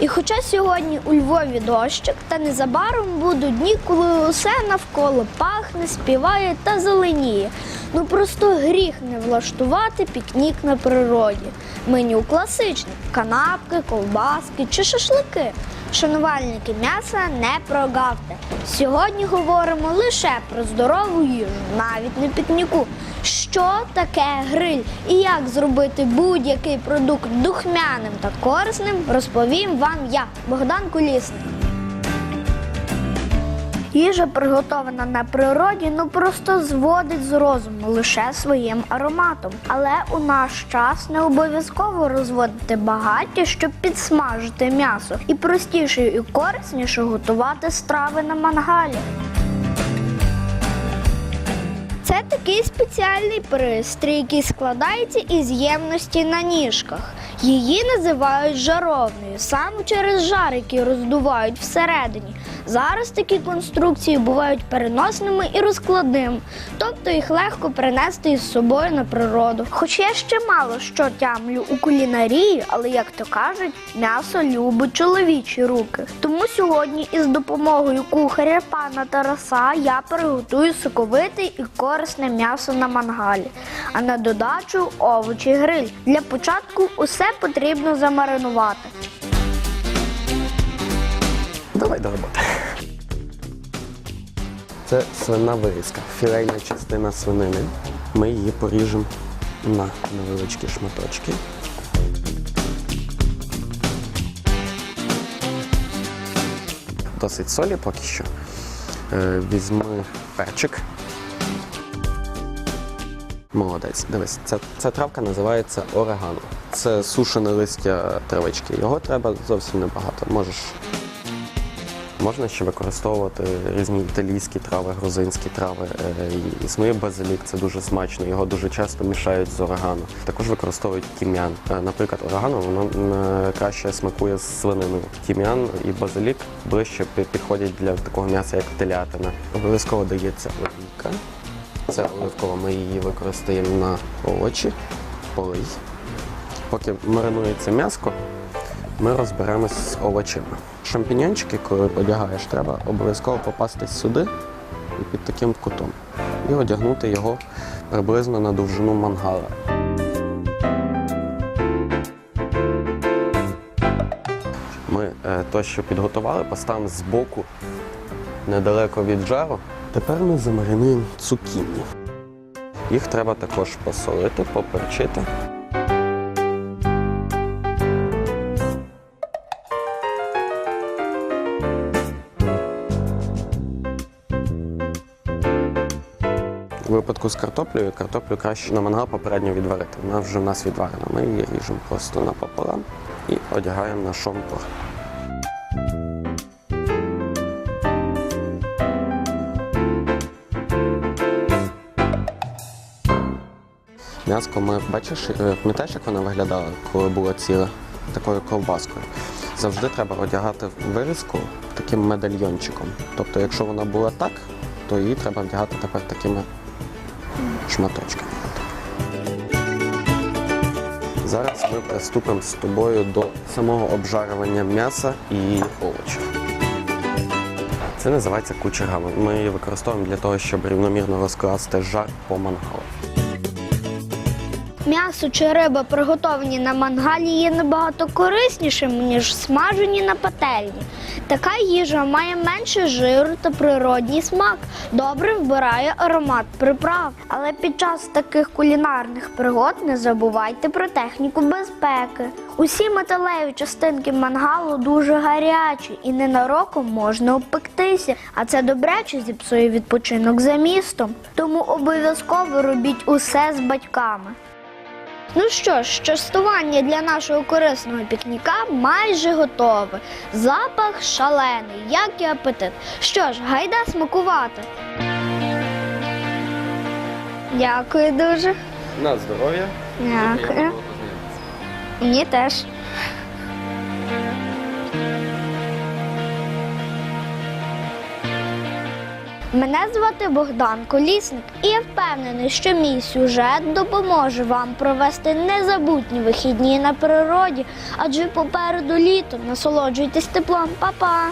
І хоча сьогодні у Львові дощик, та незабаром будуть дні, коли усе навколо пахне, співає та зеленіє. Ну просто гріх не влаштувати пікнік на природі. Меню класичне канапки, ковбаски чи шашлики. Шанувальники м'яса не прогавте. Сьогодні говоримо лише про здорову їжу, навіть не пікніку. Що таке гриль і як зробити будь-який продукт духмяним та корисним, розповім вам я, Богдан Кулісник. Їжа, приготована на природі, ну просто зводить з розуму лише своїм ароматом. Але у наш час не обов'язково розводити багаття, щоб підсмажити м'ясо, і простіше і корисніше готувати страви на мангалі. Це такий спеціальний пристрій, який складається із ємності на ніжках. Її називають жаровнею саме через жар, який роздувають всередині. Зараз такі конструкції бувають переносними і розкладними, тобто їх легко перенести із собою на природу. Хоч я ще мало що тямлю у кулінарії, але як то кажуть, м'ясо любить чоловічі руки. Тому сьогодні із допомогою кухаря пана Тараса я приготую соковите і корисне м'ясо на мангалі, а на додачу овочі гриль. Для початку усе потрібно замаринувати. Давай до роботи. Це свина вирізка, філейна частина свинини. Ми її поріжемо на невеличкі шматочки. Досить солі поки що. Е, Візьми перчик. Молодець. Дивись, ця, ця травка називається орегано. Це сушене листя травички. Його треба зовсім небагато. Можеш Можна ще використовувати різні італійські трави, грузинські трави. Е, Існує базилік, це дуже смачно. Його дуже часто мішають з орегано. Також використовують тім'ян. Е, Наприклад, орегано воно м, краще смакує з свининою. Тім'ян і базилік ближче підходять для такого м'яса, як телятина. Обов'язково дається олійка. Це оливкова, ми її використаємо на овочі, полий. Поки маринується м'яско, ми розберемось з овочами. Шампіньончики, коли одягаєш, треба обов'язково попасти сюди і під таким кутом. І одягнути його приблизно на довжину мангала. Ми е, то, що підготували, поставимо збоку недалеко від жару. Тепер ми замаринуємо цукіні. Їх треба також посолити, поперчити. У випадку з картоплею, картоплю краще на мангал попередньо відварити. Вона вже в нас відварена. Ми її ріжемо просто напополам і одягаємо на шомпур. М'яско ми бачиш, е, пам'ятаєш, як вона виглядала, коли була ціла такою ковбаскою. Завжди треба одягати вирізку таким медальйончиком. Тобто, якщо вона була так, то її треба вдягати тепер такими шматочками. Зараз ми приступимо з тобою до самого обжарювання м'яса і овочів. Це називається кучерава. Ми її використовуємо для того, щоб рівномірно розкласти жар по мангалу. М'ясо чи риба, приготовані на мангалі, є набагато кориснішим, ніж смажені на пательні. Така їжа має менше жиру та природній смак, добре вбирає аромат приправ. Але під час таких кулінарних пригод не забувайте про техніку безпеки. Усі металеві частинки мангалу дуже гарячі і ненароком можна обпектися, а це добряче зіпсує відпочинок за містом. Тому обов'язково робіть усе з батьками. Ну що ж, частування для нашого корисного пікніка майже готове. Запах шалений, як і апетит. Що ж, гайда смакувати. Дякую дуже. На здоров'я. Дякую. Мені теж. Мене звати Богдан Колісник, і я впевнений, що мій сюжет допоможе вам провести незабутні вихідні на природі, адже попереду літо. Насолоджуйтесь теплом, Па-па!